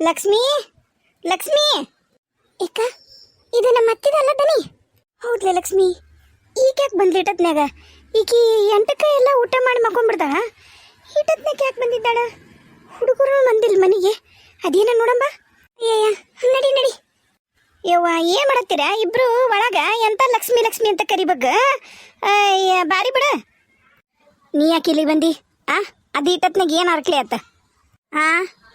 ಲಕ್ಷ್ಮಿ? ಲಕ್ಷ್ಮಿ? ಏಕ, ಇದು ನಮ್ಮ ಅತ್ತಿದಲ್ಲ ದನಿ. ಹೌದ್ಲೆ ಲಕ್ಷ್ಮಿ, ಈಗ ಯಾಕೆ ಬಂದ್ಲಿ ಇಟ್ಟತ್ನ್ಯಾಗ ಈಕಿ ಎಂಟಕ್ಕೆ ಎಲ್ಲ ಊಟ ಮಾಡಿ ಮಕ್ಕೊಂಡ್ಬಿಡ್ದ ಇಟ್ಟತ್ನ್ಯಾಗ ಯಾಕೆ ಬಂದಿದ್ದಾಳ? ಹುಡುಗರು ಬಂದಿಲ್ಲ ಮನೆಗೆ. ಅದೇನ ನೋಡಂಬ? ಏಯ ನಡಿ ನಡಿ. ಯವ್ವ, ಏನ್ ಮಾಡತ್ತೀರ? ಇಬ್ರು ಒಳಗ ಎಂತ ಲಕ್ಷ್ಮಿ ಲಕ್ಷ್ಮಿ ಅಂತ ಕರಿಬಗ್? ಬಾರಿ ಬಿಡ. ನೀ ಯಾಕೆ ಇಲ್ಲಿ ಬಂದಿ? ಆ, ಅದು ಇಟ್ಟತ್ನಾಗ ಏನು ಅರ್ಕ್ಲಿ ಆತ? ಆ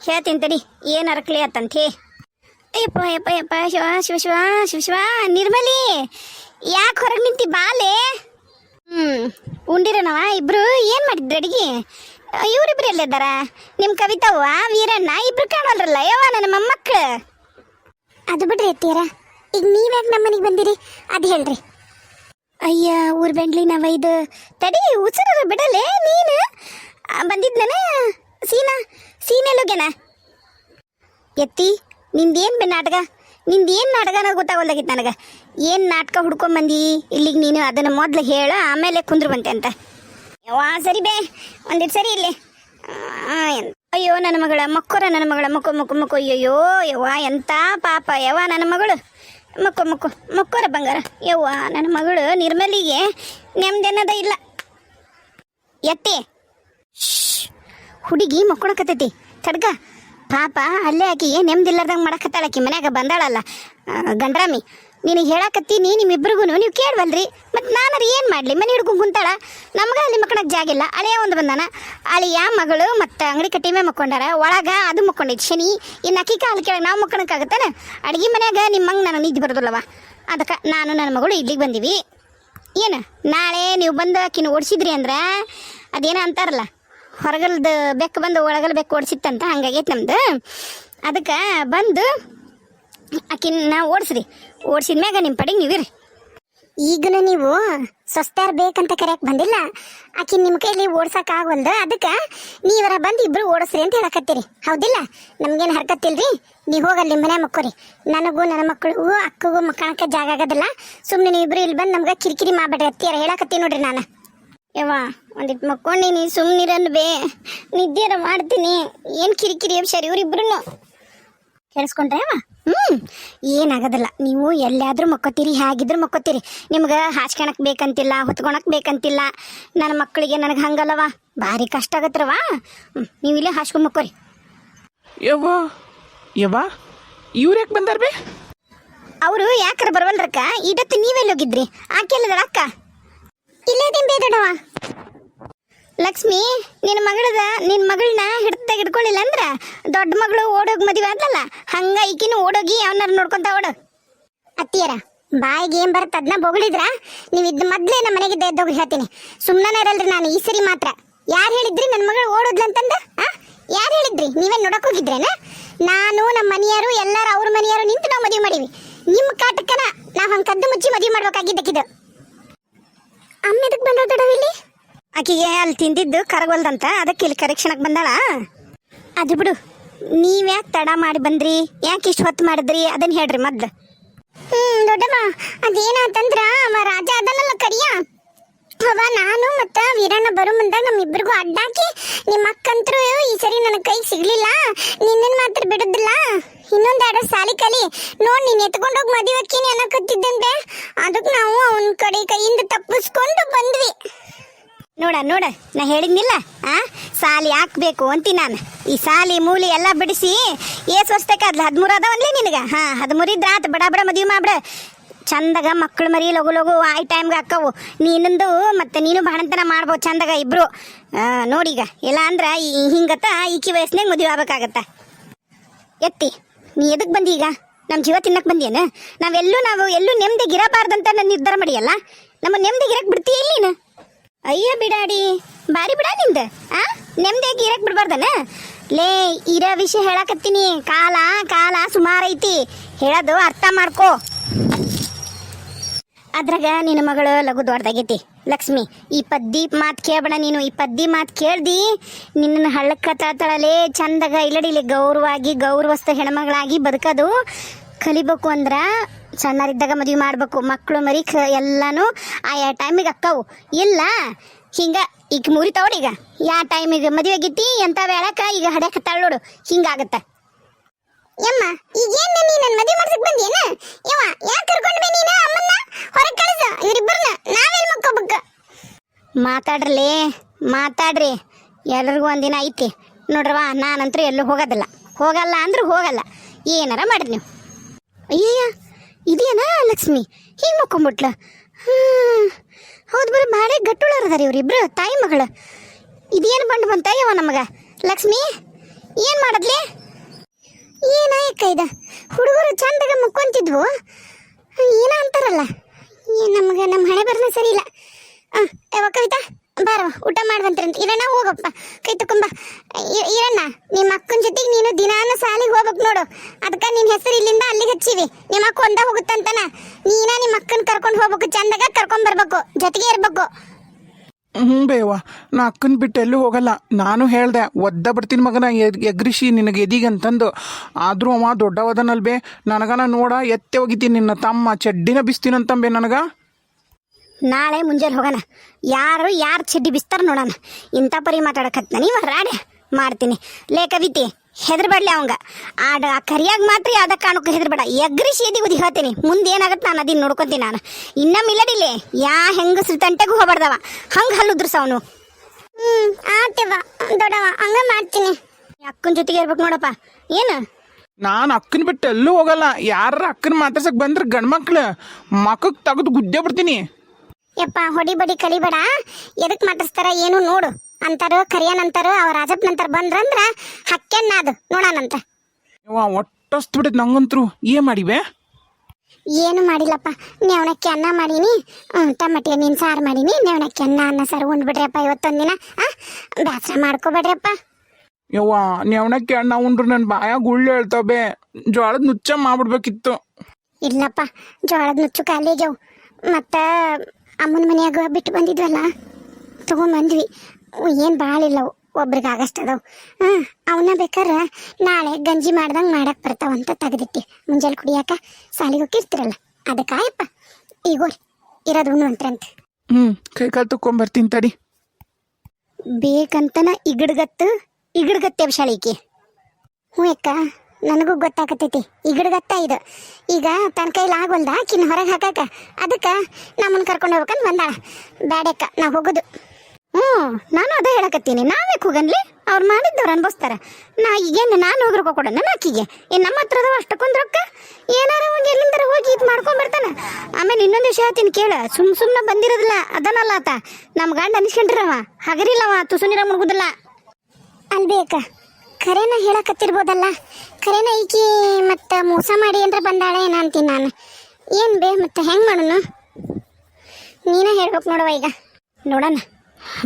ಹೇಳ್ತೀನಿ ತಡಿ ಏನು ಅರ್ಕ್ಲಿ ಆತಂತೆ ಅಯ್ಯಪ್ಪ ಅಯ್ಯಪ್ಪ ಅಯ್ಯಪ್ಪ ಶಿವ ಶಿವ ಶಿವ ಶಿವ ಶಿವ ನಿರ್ಮಲಿ ಯಾಕೆ ಹೊರಗೆ ನಿಂತಿ ಬಾಲೆ ಹ್ಞೂ ಉಂಡಿರನವ ಇಬ್ರು ಏನು ಮಾಡಿದ್ರು ಅಡಿಗೆ? ಇವರಿಬ್ರು ಎಲ್ಲಿದ್ದಾರ? ನಿಮ್ಮ ಕವಿತಾವ ವೀರಣ್ಣ ಇಬ್ರು ಕಾಣಲ್ರಲ್ಲ ಯವ್ವ ನನ್ನ ಮೊಮ್ಮಕ್ಕಳು ಅದು ಬಿಡ್ರಿ ಎತ್ತೀರ ಈಗ ನೀವ್ಯಾಕೆ ನಮ್ಮ ಬಂದಿರಿ? ಅದು ಹೇಳ್ರಿ. ಅಯ್ಯ ಊರ್ ಬೆಂಡ್ಲಿ ನಾವ ಇದು ತಡಿ ಉಸಿರ ಬಿಡಲೆ ನೀನು? ಆ, ಬಂದಿದ್ನನ ಸೀನಾ? ಸೀನೆಲ್ಲೋಗ್ಯಾನ ಎತ್ತಿ, ನಿಂದೇನು ಬೆ ನಾಟಕ? ನಿಂದೇನು ನಾಟಕನ ಗೊತ್ತಾಗೋದಾಗಿತ್ತು ನನಗೆ. ಏನು ನಾಟಕ ಹುಡ್ಕೊಂಬಂದಿ ಇಲ್ಲಿಗೆ ನೀನು ಅದನ್ನು ಮೊದಲು ಹೇಳ, ಆಮೇಲೆ ಕುಂದ್ರು ಬಂತೆ ಅಂತ. ಯವ್ವಾ, ಸರಿ ಬೇ ಒಂದಿಟ್ಟು ಸರಿ ಇಲ್ಲಿ ಅಯ್ಯೋ, ನನ್ನ ಮಗಳ ಮಕ್ಕೋರ, ನನ್ನ ಮಗಳ ಮಕ್ಕೋ ಮಕ್ಕೋ ಮಕ್ಕೋ ಅಯ್ಯೋ ಯವ್ವ, ಎಂತ ಪಾಪ. ಯವ್ವ, ನನ್ನ ಮಗಳು. ಮಕ್ಕೋ ಮಕ್ಕೋ, ಮಕ್ಕೋರ ಬಂಗಾರ. ಯವ್ವ, ನನ್ನ ಮಗಳು ನಿರ್ಮಲಿಗೆ ನೆಮ್ಮದನ್ನದ ಇಲ್ಲ. ಎತ್ತಿ. ಹುಡುಗಿ ಮಕ್ಕೊಳಕತ್ತೈತಿ. ತಡ್ಕ ಪಾಪ ಅಲ್ಲೇ ಆಕಿ ನೆಮ್ಮದಿಲ್ಲಾರ್ದಂಗೆ ಮಾಡಕತ್ತಾಳ ಆಕಿ ಮನ್ಯಾಗ ಬಂದಾಳಲ್ಲ. ಗಂಡ್ರಾಮಿ ನಿನಗೆ ಹೇಳಕತ್ತೀನಿ ನಿಮ್ಮಿಬ್ರಿಗೂ ನೀವು ಕೇಳವಲ್ರಿ. ಮತ್ತು ನಾನಾರು ಏನು ಮಾಡಲಿ? ಮನೆ ಹಿಡ್ಕೊಂಡು ಕುಂತಾಳ. ನಮ್ಗೆ ಅಲ್ಲಿ ಮಕ್ಕಳಕ್ಕೆ ಜಾಗಿಲ್ಲ ಅಳಿಯ ಒಂದು ಬಂದಾನ. ಅಳಿಯ ಮಗಳು ಮತ್ತು ಅಂಗಡಿ ಕಟ್ಟಿ ಮೇಲೆ ಮಕ್ಕೊಂಡಾರ. ಒಳಗೆ ಅದು ಮಕ್ಕೊಂಡೈತಿ. ಶನಿ ಇನ್ನು ಅಕ್ಕಿ ಕಾಲು ಕೆಳಗೆ ನಾವು ಮಕ್ಕೊಳಕ್ಕಾಗತ್ತಾನೆ ಅಡುಗೆ ಮನ್ಯಾಗ ನಿಮ್ಮಂಗೆ ನನಗೆ ನಿದ್ದೆ ಬರೋದಿಲ್ಲವ. ಅದಕ್ಕೆ ನಾನು ನನ್ನ ಮಗಳು ಇಲ್ಲಿಗೆ ಬಂದೀವಿ. ಏನು? ನಾಳೆ ನೀವು ಬಂದು ಆಕಿನ ಓಡಿಸಿದ್ರಿ ಅಂದ್ರೆ ಅದೇನೋ ಅಂತಾರಲ್ಲ. ಹೊರಗಲ್ದ ಬೆಕ್ಕ ಬಂದು ಒಳಗಲ್ ಬೆಕ್ಕ ಓಡಿಸಿತ್ತಂತ ಹಂಗಾಗೈತೆ ನಮ್ದು. ಅದಕ್ಕೆ ಬಂದು ಆಕಿನ ಓಡಿಸ್ರಿ. ಓಡಿಸಿದ ಮ್ಯಾಗ ನಿಮ್ಮ ಪಡೆಗೆ ನೀವಿರಿ ಈಗನು ನೀವು ಸ್ವಸ್ಥರ್ ಬೇಕಂತ ಕರೆಯಕ್ ಬಂದಿಲ್ಲ. ಆಕಿ ನಿಮ್ಮ ಕೈಲಿ ಓಡ್ಸಕ್ ಆಗವಲ್ದು. ಅದಕ್ಕೆ ನೀವರ ಬಂದು ಇಬ್ರು ಓಡಿಸ್ರಿ ಅಂತ ಹೇಳಕತ್ತೀರಿ. ಹೌದಿಲ್ಲ? ನಮ್ಗೇನು ಹರ್ಕತ್ತಿಲ್ರಿ? ನೀವು ಹೋಗಲ್ಲಿ ಮನೆ ಮಕ್ಕೋರಿ. ನನಗೂ ನನ್ನ ಮಕ್ಕಳಿಗೂ ಅಕ್ಕಗೂ ಮಕ್ಕಳಕ್ಕೆ ಜಾಗ ಆಗೋದಿಲ್ಲ. ಸುಮ್ಮನೆ ನೀವು ಇಬ್ರು ಇಲ್ಲಿ ಬಂದು ನಮ್ಗೆ ಕಿರಿಕಿರಿ ಮಾಡ್ಬೇಡ್ರಿ ಅತ್ತಿಯರ ಹೇಳಕತ್ತೀನಿ ನೋಡ್ರಿ ನಾನು. ಯವ್ವ ಒಂದಿಟ್ಟು ಮಕ್ಕೊಂಡಿನಿ ಸುಮ್ಮನಿರನ್ ಬೇ. ನಿದ್ದೆರ ಮಾಡ್ತೀನಿ. ಏನು ಕಿರಿಕಿರಿ ಸರಿ ಇವ್ರಿಬ್ರು ಕೇಳಿಸ್ಕೊಂಡ್ರೆ ಅವ ಹ್ಞೂ ಏನಾಗೋದಿಲ್ಲ. ನೀವು ಎಲ್ಲಾದ್ರೂ ಮಕ್ಕೋತೀರಿ ಹೇಗಿದ್ರು ಮಕ್ಕೋತೀರಿ. ನಿಮ್ಗೆ ಹಾಚ್ಕೊಳಕ್ ಬೇಕಂತಿಲ್ಲ ಹೊತ್ಕೊಳಕ್ ಬೇಕಂತಿಲ್ಲ. ನನ್ನ ಮಕ್ಕಳಿಗೆ ನನಗೆ ಹಂಗಲ್ಲವ ಭಾರಿ ಕಷ್ಟ ಆಗತ್ರವ ನೀವು ಇಲ್ಲೇ ಹಾಸ್ಕೊಂಡ್ ಮಕ್ಕೋರಿ. ಯವ್ವ ಯವ್ವ ಇವ್ರು ಯಾಕೆ ಬಂದಾರ ಬೇ? ಅವರು ಯಾಕಾರ ಬರವಲ್ರಕ್ಕ? ಇದತ್ತು ನೀವೆಲ್ಲಿ ಹೋಗಿದ್ರಿ ಆಕೆ ಅಕ್ಕ? ಇಲ್ಲೇ ಬೇದಡವ ಲಕ್ಷ್ಮಿ ನಿನ್ನ ಮಗಳದ ನಿನ್ನ ಮಗಳನ್ನ ಹಿಡ್ದಾಗ ಹಿಡ್ಕೊಳ್ಳಿಲ್ಲ ಅಂದ್ರ ದೊಡ್ಡ ಮಗಳು ಓಡೋಗಿ ಮದುವೆ ಆದ್ಲಲ್ಲ, ಹಂಗ ಈಕಿನೂ ಓಡೋಗಿ ಅವನಾರ ನೋಡ್ಕೊಂತ ಓಡು. ಅತ್ತಿಯರ, ಬಾಯಿಗೆ ಏನ್ ಬರುತ್ತೆ ಅದನ್ನ ಬೊಗಳಿದ್ರ, ನೀವು ಇದ್ ಮೊದ್ಲೇ ನಮ್ಮ ಮನೆಗೆ ಎದ್ದೋಗಿ ಹೇಳ್ತೀನಿ. ಸುಮ್ಮನೆ ಇರಲ್ರಿ ನಾನು, ಈ ಸರಿ ಮಾತ್ರ. ಯಾರು ಹೇಳಿದ್ರಿ ನನ್ನ ಮಗಳು ಓಡೋದ್ಲ ಅಂತಂದ? ಆ? ಯಾರು ಹೇಳಿದ್ರಿ? ನೀವೇ ನೋಡಕ್ ಹೋಗಿದ್ರೇನ? ನಾನು ನಮ್ಮ ಮನೆಯವರು ಎಲ್ಲಾರು ಅವ್ರ ಮನೆಯವರು ನಿಂತು ನಾವು ಮದುವೆ ಮಾಡೀವಿ. ನಿಮ್ಮ ಕಾಟಕ್ಕನ ನಾವು ಹಂಗೆ ಕದ್ದು ಮುಚ್ಚಿ ಮದುವೆ ಮಾಡ್ಬೇಕಾಗಿದ್ದಕ್ಕಿದ್ದು ಅಮ್ಮ ಎದಕ್ಕೆ ಬಂದ ದೊಡವಿಲ್ಲಿ ಆಕಿಗೆ ಅಲ್ಲಿ ತಿಂದಿದ್ದು ಕರಗೋಲ್ದಂತ, ಅದಕ್ಕೆ ಇಲ್ಲಿ ಕರೆಕ್ಷಣಕ್ಕೆ ಬಂದಾಳ? ಅದು ಬಿಡು ನೀವ್ಯಾಕೆ ತಡ ಮಾಡಿ ಬಂದ್ರಿ? ಯಾಕೆ ಇಷ್ಟು ಹೊತ್ತು ಮಾಡಿದ್ರಿ? ಅದನ್ನ ಹೇಳ್ರಿ ಮೊದ್ಲು ಹ್ಮ್, ದೊಡ್ಡಮ್ಮ, ಅದೇನಾತಂದ್ರ, ಅವ ರಾಜ ಅದನ್ನಲ್ಲ ಕರಿಯ? ಅವ ನಾನು ಮತ್ತ ವೀರಣ್ಣ ಬರೋ ಮುಂದ ನಮ್ಮಿಬ್ರಿಗೂ ಅಡ್ಡಾಕಿ ನಿಮ್ಮ ಅಕ್ಕಂತ್ರು ಈ ಸರಿ ನನ್ನ ಕೈ ಸಿಗ್ಲಿಲ್ಲ, ನಿನ್ನನ್ ಮಾತ್ರ ಬಿಡುದಿಲ್ಲ. ಇನ್ನೊಂದೆರಡು ಸಾಲಿ ಕಲಿ, ನೋಡ್ ನೀನ್ ಎತ್ಕೊಂಡೋಗಿ ಮದುವೆ ಅಕ್ಕಿನಿ ಅನ್ನಕತ್ತಿದ್ದಂತೆ ಅದಕ್ಕೆ ನಾವು ಅವನ ಕಡೆ ಕೈಯಿಂದ ತಪ್ಪಿಸ್ಕೊಂಡು ಬಂದ್ವಿ. ನೋಡ ನೋಡ, ನಾ ಹೇಳಿದ್ನಿಲ್ಲ, ಆ? ಸಾಲಿ ಹಾಕ್ಬೇಕು ಅಂತೀನಿ ನಾನು. ಈ ಸಾಲಿ, ಮೂಲಿ ಎಲ್ಲ ಬಿಡಿಸಿ ಏಸ್ ವರ್ಷಕ್ಕೆ ಹದಿಮೂರು ಅದಾವನ್ಲಿ ನಿನಗೆ? ಹಾಂ ಇದ್ರ ಆತು, ಬಡ ಬಡ, ಮದುವೆ ಮಾಡ್ಬಿಡ ಚಂದಗ ಮಕ್ಕಳು ಮರಿ ಲಗು ಲಗು ಆಯ್ ಟೈಮ್ಗೆ ಹಾಕವು. ನೀನಂದು ಮತ್ತೆ ನೀನು ಬಾಣಂತನ ಮಾಡ್ಬೋದು ಚಂದಗ ಇಬ್ರು. ನೋಡಿಗ, ಇಲ್ಲ ಅಂದ್ರೆ ಹಿಂಗತ್ತ ಈಕಿ ವಯಸ್ಸಿನಾಗ ಮದುವೆ ಆಗ್ಬೇಕಾಗತ್ತ. ಎತ್ತಿ, ನೀ ಎದಕ್ಕೆ ಬಂದಿ ಈಗ? ನಮ್ಮ ಜೀವ ತಿನ್ನಕ್ ಬಂದಿಯೇನ? ನಾವೆಲ್ಲೂ ನಾವು ಎಲ್ಲೂ ನೆಮ್ಮದಿ ಇರಬಾರ್ದಂತ ನನ್ನ ನಿರ್ಧಾರ ಮಾಡಿಯಲ್ಲ? ನಮ್ಮ ನೆಮ್ಮದಿ ಇರಕ್ ಬಿಡ್ತೀಯ ನೀನು? ಅಯ್ಯ ಬಿಡಾಡಿ, ಬಾರಿ ಬಿಡ ನಿಂದ, ಆ? ನೆಮ್ಮದಿಯಾಗಿ ಇರಕ್ ಬಿಡ್ಬಾರ್ದನ? ಲೇ, ಇರೋ ವಿಷಯ ಹೇಳಕತ್ತೀನಿ. ಕಾಲ ಕಾಲ ಸುಮಾರು ಐತಿ. ಹೇಳೋದು ಅರ್ಥ ಮಾಡ್ಕೋ. ಅದ್ರಾಗ ನಿನ್ನ ಮಗಳು ಲಘು ದೊಡ್ಡದಾಗೈತಿ. ಲಕ್ಷ್ಮಿ, ಈ ಪದ್ದಿ ಮಾತು ಕೇಳಬೇಡ ನೀನು, ಈ ಪದ್ದಿ ಮಾತು ಕೇಳ್ದಿ. ನಿನ್ನ ಹಳ್ಳಕ್ಕೆ ತಳತಳಲೇ, ಚಂದಾಗ ಇಲ್ಲಡಿಲಿ ಗೌರವಾಗಿ, ಗೌರವಸ್ಥ ಹೆಣ್ಮಗಳಾಗಿ ಬದುಕೋದು. ಕಲಿಬೇಕು ಅಂದ್ರ ಸಣ್ಣರಿದ್ದಾಗ ಮದುವೆ ಮಾಡ್ಬೇಕು. ಮಕ್ಕಳು ಮರಿ ಎಲ್ಲನೂ ಆಯಾ ಟೈಮಿಗೆ ಅಕ್ಕವು. ಇಲ್ಲ ಹಿಂಗ ಈಗ ಮುರಿತಾವಡಿ ಈಗ. ಯಾ ಟೈಮಿಗೆ ಮದುವೆ ಆಗೈತಿ ಎಂತ ವೇಳಕ್ಕ ಈಗ ಹಡ್ಯಾಕ ತಳ್ಳೋಡು ಹಿಂಗಾಗತ್ತ. ಯಮ್ಮ ಈಗೇನ್ ನೀ ನನ್ನ ಮದುವೆ ಮಾಡ್ಸಕ್ ಬಂದೇನ ಯವ್ವ ಯಾಕೆ ಕರ್ಕೊಂಡ್ ಬೇ ನೀನ? ಅಮ್ಮನ್ನ ಹೊರಗೆ ಕಳಿಸ. ಇವರಿಬ್ಬರನ್ನ ನಾವೆಲ್ಲಿ ಮಕ್ಕೋಬೇಕು? ಮಾತಾಡ್ರಲೇ ಮಾತಾಡ್ರಿ. ಎಲ್ರಿಗೂ ಒಂದಿನ ಐತಿ. ನೋಡ್ರವ ನಾನಂತೂ ಎಲ್ಲೂ ಹೋಗೋದಿಲ್ಲ. ಹೋಗಲ್ಲ ಅಂದ್ರೆ ಹೋಗಲ್ಲ. ಏನಾರ ಮಾಡ್ರಿ ನೀವು. ಅಯ್ಯಯ್ಯ ಇದೇನಾ ಲಕ್ಷ್ಮಿ? ಹಿಂಗೆ ಮಕ್ಕೊಂಬಿಟ್ಲ? ಹೌದು ಬರೀ ಭಾಳ ಗಟ್ಟುಳರದಾರ ಇವ್ರಿಬ್ರು, ತಾಯಿ ಮಗಳು. ಇದೇನು ಬಂಡು ಬಂತ ಯವ ನಮಗ? ಲಕ್ಷ್ಮಿ, ಏನು ಮಾಡದ್ಲಿ? ಏನಾಯಕ್ಕ ಇದ? ಹುಡುಗರು ಚಂದಾಗ ಮುಕ್ಕೊಂತಿದ್ವು. ಏನ ಅಂತಾರಲ್ಲ? ನಮ್ಗೆ ನಮ್ಮ ಹಣೆ ಬರ್ನ ಸರಿ ಇಲ್ಲ. ಹಾಂ ಯಾವ ಕವಿತಾ ಬಾರವ ಊಟ ಮಾಡುವಂತ್ರಂತ ಇರಣ್ಣ, ಹೋಗಪ್ಪ. ಕೈ ತಕೊಂಬ. ಇರಣ್ಣ, ನಿಮ್ಮ ಅಕ್ಕನ ಜೊತೆಗೆ ನೀನು ದಿನಾನು ಅದಕ್ಕೆ ನಿನ್ನ ಹೆಸರು ಇಲ್ಲಿಂದ ಅಲ್ಲಿಗೆ ಹಚ್ಚಿವಿ. ನಿಮ್ಮ ಅಕ್ಕ ಒಂದ ಹೋಗುತ್ತಂತನ. ನೀನ ನಿಮ್ಮ ಅಕ್ಕನ ಕರ್ಕೊಂಡು ಹೋಗ್ಬೇಕು. ಚಂದಾಗ ಕರ್ಕೊಂಡ್ ಬರ್ಬೇಕು. ಜೊತೆಗೆ ಇರ್ಬೇಕು. ಹ್ಞೂ ಬೇವ. ನಾ ಅಕ್ಕನ ಬಿಟ್ಟು ಎಲ್ಲೂ ಹೋಗಲ್ಲ. ನಾನು ಹೇಳ್ದೆ ಒದ್ದ ಬರ್ತೀನಿ ಮಗನ ಎಗ್ರಿಸಿ ನಿನಗೆ ಎದಿಗಂತಂದು. ಆದರೂ ಅವ ದೊಡ್ಡವದನಲ್ ಬೇ ನನಗನ ನೋಡ ಎತ್ತೆ ಹೋಗಿತೀನಿ ನಿನ್ನ ತಮ್ಮ. ಚಡ್ಡಿನ ಬಿಸ್ತೀನಂತಂಬೆ ನನಗ. ನಾಳೆ ಮುಂಜಾನೆ ಹೋಗೋಣ. ಯಾರು ಯಾರು ಚಡ್ಡಿ ಬಿಸ್ತಾರ ನೋಡೋಣ. ಇಂಥ ಪರಿ ಮಾತಾಡಕತ್ತ ನೀವು ರಾಡೆ ಮಾಡ್ತೀನಿ. ಲೇ ಕವಿತೆ ಹೆದರ್ಬೇಡ್ಲಿ ಅವಂಗ. ಆಡ ಆ ಕರಿಯಾಗ ಮಾತ್ರ ಯಾವ್ದ ಕಾರಣಕ್ಕೂ ಹೆದರ್ಬೇಡ. ಎಗ್ರಿ ಎದಿ ಉದಿ ಹೇಳ್ತೀನಿ. ಮುಂದೆ ಏನಾಗತ್ತೆ ನಾನು ಅದನ್ನ ನೋಡ್ಕೊತೀನಿ ನಾನು. ಇನ್ನ ಮಿಲ್ಲಡಿಲಿ ಯಾ ಹೆಂಗಸ್ರ ತಂಟೆಗೂ ಹೋಗ್ಬಾರ್ದವ. ಹಂಗೆ ಹಲ್ಲುದ್ರಸ ಅವನು. ಹ್ಞೂ ಆತವ ದೊಡ್ಡವ ಹಂಗ ಮಾಡ್ತೀನಿ. ಅಕ್ಕನ ಜೊತೆಗೆ ಇರ್ಬೇಕು ನೋಡಪ್ಪ. ಏನು? ನಾನು ಅಕ್ಕನ ಬಿಟ್ಟು ಎಲ್ಲೂ ಹೋಗಲ್ಲ. ಯಾರ ಅಕ್ಕನ ಮಾತಾಡ್ಸಕ್ ಬಂದ್ರೆ ಗಂಡ್ಮಕ್ಳು ಮಕ್ಕಕ್ಕೆ ತೆಗೆದು ಗುದ್ದೆ ಬಿಡ್ತೀನಿ. ಯಪ್ಪ ಹೊಡಿ ಬಡಿ ಕಲಿಬೇಡ ಎದಕ್ ಮಾತಾಡ್ಸ್ತಾರ ಏನು ನೋಡು. ಅಂತಾರು ಕರಿಯನ್ ಅಂತಾರು ಅವ ರಾಜಪ್ಪ ನಂತರ ಬಂದ್ರಂದ್ರ ಹಕ್ಕೆನ್ನ ಅದು ನೋಡೋಣಂತ ಯವ್ವ ಬಿಡತ್ ನಂಗಂತ್ರು ಏನ್ ಮಾಡಿವೆ? ಏನು ಮಾಡಿಲ್ಲಪ್ಪ. ನೆವಣಕ್ಕೆ ಅನ್ನ ಮಾಡೀನಿ. ಹ್ಮ್, ಟಮಟಿ ಹಣ್ಣಿನ ಸಾರು ಮಾಡೀನಿ. ನೆವಣಕ್ಕೆ ಅನ್ನ ಅನ್ನ ಸಾರು ಉಂಡ್ಬಿಡ್ರಪ್ಪ ಇವತ್ತೊಂದು ದಿನ ಆ ಬೇಸರ ಮಾಡ್ಕೋಬೇಡ್ರಪ್ಪ ಯವ್ವ ನೆವಣಕ್ಕೆ ಅಣ್ಣ ಉಂಡ್ರು ನನ್ನ ಬಾಯಾಗ ಗುಳ್ಳು ಹೇಳ್ತಾವೆ. ಜೋಳದ ನುಚ್ಚ ಮಾಡ್ಬಿಡ್ಬೇಕಿತ್ತು. ಇಲ್ಲಪ್ಪ ಜೋಳದ ನುಚ್ಚು ಕಾಲೇಜವು ಮತ್ತ ಅಮ್ಮನ ಮನೆಯಾಗ ಬಿಟ್ಟು ಬಂದಿದ್ವಲ್ಲ ತಗೊಂಬಂದ್ವಿ. ಏನು ಭಾಳ ಇಲ್ಲವು ಒಬ್ರಿಗೆ ಆಗಷ್ಟದವು ಅದಾವು. ಹಾಂ ಅವನ್ನ ಬೇಕಾರೆ ನಾಳೆ ಗಂಜಿ ಮಾಡ್ದಂಗೆ ಮಾಡಕ್ಕೆ ಬರ್ತಾವಂತ ತೆಗೆದಿಟ್ಟಿ. ಮುಂಜಾನೆ ಕುಡಿಯಾಕ ಸಾಲಿಗೆ ಹೋಗಿರ್ತಿರಲ್ಲ ಅದಕ್ಕಾಯಪ್ಪ ಈಗೋರಿ ಇರೋದು ಉಣ್ಣುವಂತ್ರಂತ ಹ್ಞೂ ಕೈ ಕಾಲು ತಕೊಂಬರ್ತೀನಿ ತಡಿ. ಬೇಕಂತನ ಇಗಡ್ಗತ್ತು ಇಗಡ್ಗತ್ತೆ ಶಾಲಿಗೆ ಹ್ಞೂ ಅಕ್ಕ ನನಗೂ ಗೊತ್ತಾಗತೈತಿ ಇಗಡ್ಗತ್ತ ಇದು. ಈಗ ತನ್ನ ಕೈಲಿ ಆಗೋಲ್ದಾ ಆಕಿನ ಹೊರಗೆ ಹಾಕಾಕ? ಅದಕ್ಕೆ ನಮ್ಮನ್ನ ಕರ್ಕೊಂಡು ಹೋಗ್ಬೇಕಂತ ಬಂದಾಳ. ಬ್ಯಾಡಕ್ಕ ನಾ ಹೋಗೋದು. ಹ್ಞೂ ನಾನು ಅದೇ ಹೇಳಕತ್ತೀನಿ. ನಾವೇ ಹೋಗನ್ಲಿ ಅವ್ರು ಮಾಡಿದ್ದವ್ರು ಅನ್ಭವಿಸ್ತಾರೆ. ನಾ ಈಗೇನು ನಾನು ಹೋಗಿ ರೊಕ್ಕ ಕೊಡೋಣ ಆಕಿಗೆ ಏನು ನಮ್ಮ ಹತ್ರ ಅದಾವ ಅಷ್ಟಕ್ಕೊಂದು ರೊಕ್ಕ? ಏನಾರ ಹೋಗಿ ಎಲ್ಲಿಂದಾರ ಹೋಗಿ ಇದು ಮಾಡ್ಕೊಂಬರ್ತಾನೆ ಆಮೇಲೆ ಇನ್ನೊಂದು ವಿಷಯ ಹೇಳ್ತೀನಿ ಕೇಳ. ಸುಮ್ ಸುಮ್ಮನೆ ಬಂದಿರೋದಿಲ್ಲ ಅದನ್ನಲ್ಲ ಆತ. ನಮ್ಮ ಗಂಡ ಅನಿಸ್ಕೊಂಡ್ರವ. ಹಗರಿಲ್ಲವ ತುಸು ನೀರ ಮುಳುಗುದಿಲ್ಲ ಅಲ್ಬೇಕ ಖರೇನ ಹೇಳಕತ್ತಿರ್ಬೋದಲ್ಲ? ಖರೇನ ಈಕಿ ಮತ್ತೆ ಮೋಸ ಮಾಡಿ ಅಂದ್ರೆ ಬಂದಾಳೆ ಏನ ಅಂತೀನಿ ನಾನು? ಏನು ಬೇ ಮತ್ತೆ ಹೆಂಗೆ ಮಾಡೋಣ ನೀನೇ ಹೇಳ್ಬೇಕು ನೋಡುವ ಈಗ. ನೋಡೋಣ.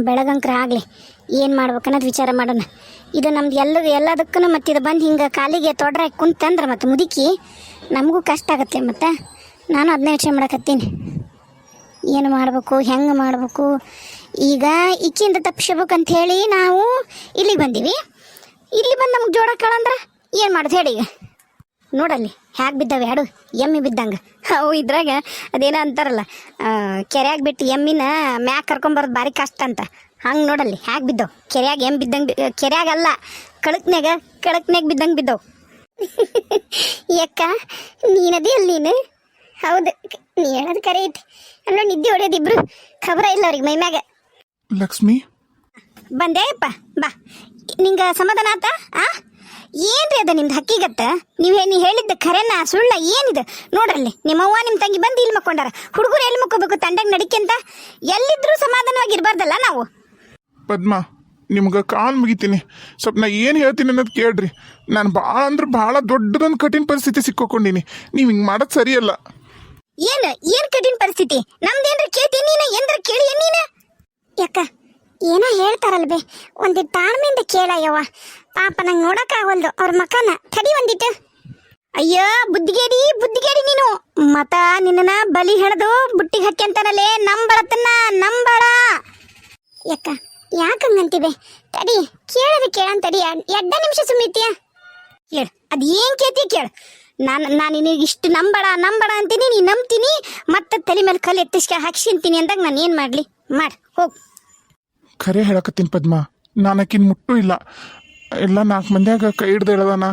ಬೆಳಗಂಕ್ರ ಆಗಲಿ, ಏನು ಮಾಡ್ಬೇಕನ್ನೋದು ವಿಚಾರ ಮಾಡೋಣ. ಇದು ನಮ್ದು ಎಲ್ಲ ಎಲ್ಲದಕ್ಕೂ ಮತ್ತೆ ಇದು ಬಂದು ಹಿಂಗೆ ಕಾಲಿಗೆ ತೊಡ್ರಾಗಿ ಕುಂತಂದ್ರೆ ಮತ್ತೆ ಮುದುಕಿ ನಮಗೂ ಕಷ್ಟ ಆಗತ್ತೆ ಮತ್ತೆ ನಾನು ಅದನ್ನೇ ಯೋಚನೆ ಮಾಡಕತ್ತೀನಿ. ಏನು ಮಾಡಬೇಕು, ಹೆಂಗೆ ಮಾಡಬೇಕು? ಈಗ ಈಕಿಂದ ಅಂತ ಹೇಳಿ ನಾವು ಇಲ್ಲಿಗೆ ಬಂದೀವಿ. ಇಲ್ಲಿ ಬಂದು ನಮ್ಗೆ ಜೋಡ ಕೇಳಂದ್ರೆ ಏನು ಮಾಡೋದು ಹೇಳಿ ಈಗ. ನೋಡಲ್ಲಿ ಹ್ಯಾಗೆ ಬಿದ್ದಾವೆ ಹಾಡು? ಎಮ್ಮಿ ಬಿದ್ದಂಗೆ. ಅವು ಇದ್ರಾಗ ಅದೇನೋ ಅಂತಾರಲ್ಲ ಕೆರೆಯಾಗ ಬಿಟ್ಟು ಎಮ್ಮಿನ ಮ್ಯಾಗ ಕರ್ಕೊಂಬರೋದು ಭಾರಿ ಕಷ್ಟ ಅಂತ. ಹಂಗೆ ನೋಡಲ್ಲಿ ಹ್ಯಾಗೆ ಬಿದ್ದವು? ಕೆರೆಯಾಗ ಎಮ್ಮೆ ಬಿದ್ದಂಗೆ ಕೆರೆಯಾಗಲ್ಲ ಕಳಕ್ನ್ಯಾಗ ಕಳಕ್ನ್ಯಾಗ ಬಿದ್ದಂಗೆ ಬಿದ್ದವು. ಯಾಕ ನೀನದಿ ಅಲ್ಲಿ ನೀನು? ಹೌದು ನೀ ಹೇಳೋದು ಕರೆ ಐತಿ. ಅಲ್ಲ ನಿದ್ದೆ ಹೊಡೆಯೋದು ಇಬ್ರು. ಖಬರ ಇಲ್ಲ ಅವ್ರಿಗೆ ಮೈಮ್ಯಾಗ ಲಕ್ಷ್ಮಿ? ಬಂದೇಪ್ಪ ಬಾ. ನಿಂಗೆ ಸಮಾಧಾನ ಆತ ಆ? ಏನ್ರಿ ಅದ ನಿಮ್ದು ಹಕ್ಕಿಗತ್ತ? ನೀವು ನೀ ಹೇಳಿದ್ದ ಖರೇನ ಸುಳ್ಳ ಏನಿದೆ? ನೋಡ್ರಲ್ಲಿ ನಿಮ್ಮ ಅವ್ವ ನಿಮ್ಮ ತಂಗಿ ಬಂದು ಇಲ್ಲಿ ಮಕ್ಕೊಂಡಾರ. ಹುಡುಗರು ಎಲ್ಲಿ ಮಕ್ಕೋಬೇಕು ತಂಡಾಗ ನಡಿಕೆಂತ ಎಲ್ಲಿದ್ರೂ ಸಮಾಧಾನವಾಗಿರ್ಬಾರ್ದಲ್ಲ ನಾವು? ಪದ್ಮ ನಿಮ್ಗೆ ಕಾಲ್ ಮುಗಿತೀನಿ. ಸ್ವಲ್ಪ ನಾ ಏನು ಹೇಳ್ತೀನಿ ಅನ್ನೋದು ಕೇಳ್ರಿ. ನಾನು ಭಾಳ ಅಂದ್ರೆ ಭಾಳ ದೊಡ್ಡದೊಂದು ಕಠಿಣ ಪರಿಸ್ಥಿತಿ ಸಿಕ್ಕೋಕೊಂಡಿನಿ. ನೀವು ಹಿಂಗೆ ಮಾಡೋದು ಸರಿಯಲ್ಲ. ಏನು ಏನು ಕಠಿಣ ಪರಿಸ್ಥಿತಿ? ನಮ್ದೇನ್ರ ಕೇಳ್ತೀನಿ ನೀನ ಏನ್ರ ಕೇಳಿ ನೀನ? ಯಾಕ? ಏನ ಹೇಳ್ತಾರಲ್ವೇ? ಒಂದಿಟ್ಟು ತಾಳ್ಮೆಯಿಂದ ಕೇಳ ಯವ್ವ ಪಾಪ ನಂಗೆ ನೋಡೋಕ್ಕಾಗಲ್ದು ಅವ್ರ ಮಕನ ತಡಿ ಒಂದಿಟ್ಟು. ಅಯ್ಯೋ, ಬುದ್ಧಿಗೇಡಿ ಬುದ್ಧಿಗೇಡಿ ನೀನು. ಮತ ನಿನ್ನ ಬಲಿ ಹೆಣದು ಬುಟ್ಟಿಗೆ ಹಾಕ್ಯಂತಾರಲ್ಲೇ ನಂಬಳತನ್ನ, ನಂಬಳ. ಯಾಕ ಯಾಕಂಗಂತಿವೆ ತಡಿ, ಕೇಳದು ಕೇಳಂತ ತಡಿ. ಎಡ್ಡ ನಿಮಿಷ ಸುಮ್ಮಿತ್ಯ ಕೇಳು. ಅದು ಏನ್ ಕೇಳ್ತಿ ಕೇಳು. ನಾನು ನಾನು ನಿನಗೆ ಇಷ್ಟು ನಂಬಡ ನಂಬಡ ಅಂತೀನಿ ನೀ ನಂಬ್ತೀನಿ, ಮತ್ತೆ ತಲೆ ಮೇಲೆ ಕಲ್ಲು ಎತ್ತಿಸ್ಕ ಹಾಕ್ಸಿಂತೀನಿ ಅಂದಾಗ ನಾನು ಏನು ಮಾಡಲಿ? ಮಾಡಿ, ಹೋಗು. ಖರೆ ಹೇಳಕತ್ತೀನಿ ಪದ್ಮ. ನಾನು ಆಕಿನ ಮುಟ್ಟು ಇಲ್ಲ. ಎಲ್ಲ ನಾಲ್ಕು ಮಂದಿಯಾಗ ಕೈ ಹಿಡ್ದು ಹೇಳದಾನ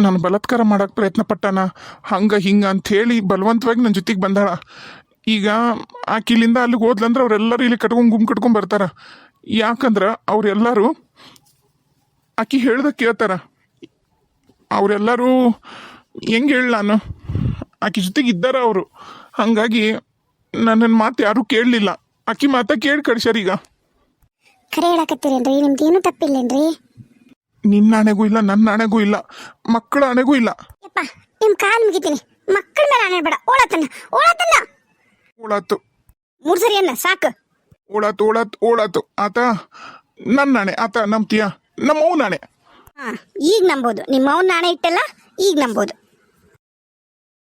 ನಾನು ಬಲತ್ಕಾರ ಮಾಡೋಕೆ ಪ್ರಯತ್ನ ಪಟ್ಟಾನ ಹಂಗೆ ಹಿಂಗೆ ಅಂಥೇಳಿ ಬಲವಂತವಾಗಿ ನನ್ನ ಜೊತೆಗೆ ಬಂದಾಳ. ಈಗ ಆಕಿಲಿಂದ ಅಲ್ಲಿಗೆ ಹೋದ್ಲಂದ್ರೆ ಅವರೆಲ್ಲರೂ ಇಲ್ಲಿ ಕಟ್ಕೊಂಡು ಗುಂಪು ಕಟ್ಕೊಂಡು ಬರ್ತಾರ. ಯಾಕಂದ್ರೆ ಅವರೆಲ್ಲರೂ ಆಕಿ ಹೇಳ್ದ ಕೇಳ್ತಾರ. ಅವರೆಲ್ಲರೂ ಹೆಂಗೆ ಹೇಳಿ ನಾನು? ಆಕಿ ಜೊತೆಗೆ ಇದ್ದಾರ ಅವರು. ಹಾಗಾಗಿ ನನ್ನ ಮಾತು ಯಾರೂ ಕೇಳಲಿಲ್ಲ. ಆಕಿ ಮಾತ ಕೇಳಿ ಕಳ್ಸ್ಯಾರ ಈಗ. ಖರೆ ಹೇಳಕತ್ತೀರೇನ್ರಿ ನಿಮ್ದೇನು ತಪ್ಪಿಲ್ಲೇನ್ರಿ? ನಿನ್ನ ಹಣೆಗೂ ಇಲ್ಲ ನನ್ನ ಹಣೆಗೂ ಇಲ್ಲ ಮಕ್ಕಳ ಹಣೆಗೂ ಇಲ್ಲ. ಯಪ್ಪ ನಿಮ್ ಕಾಲ್ ಮುಗಿತೀನಿ. ಮಕ್ಕಳ ಮೇಲೆ ಆನೆ ಬೇಡ. ಓಳತನ್ನ ಓಳತನ್ನ ಓಳಾತು. ಮೂರ್ ಸರಿ ಅನ್ನ ಸಾಕು. ಓಳಾತು ಓಳಾತು ಓಳಾತು. ಆತ ನನ್ನ ಹಣೆ. ಆತ ನಂಬ್ತೀಯ? ನಮ್ಮ ಅವ್ನ ಹಣೆ. ಹಾ ಈಗ ನಂಬೋದು. ನಿಮ್ಮ ಅವನ ನಾಣೆ ಇಟ್ಟಲ್ಲ ಈಗ ನಂಬೋದು.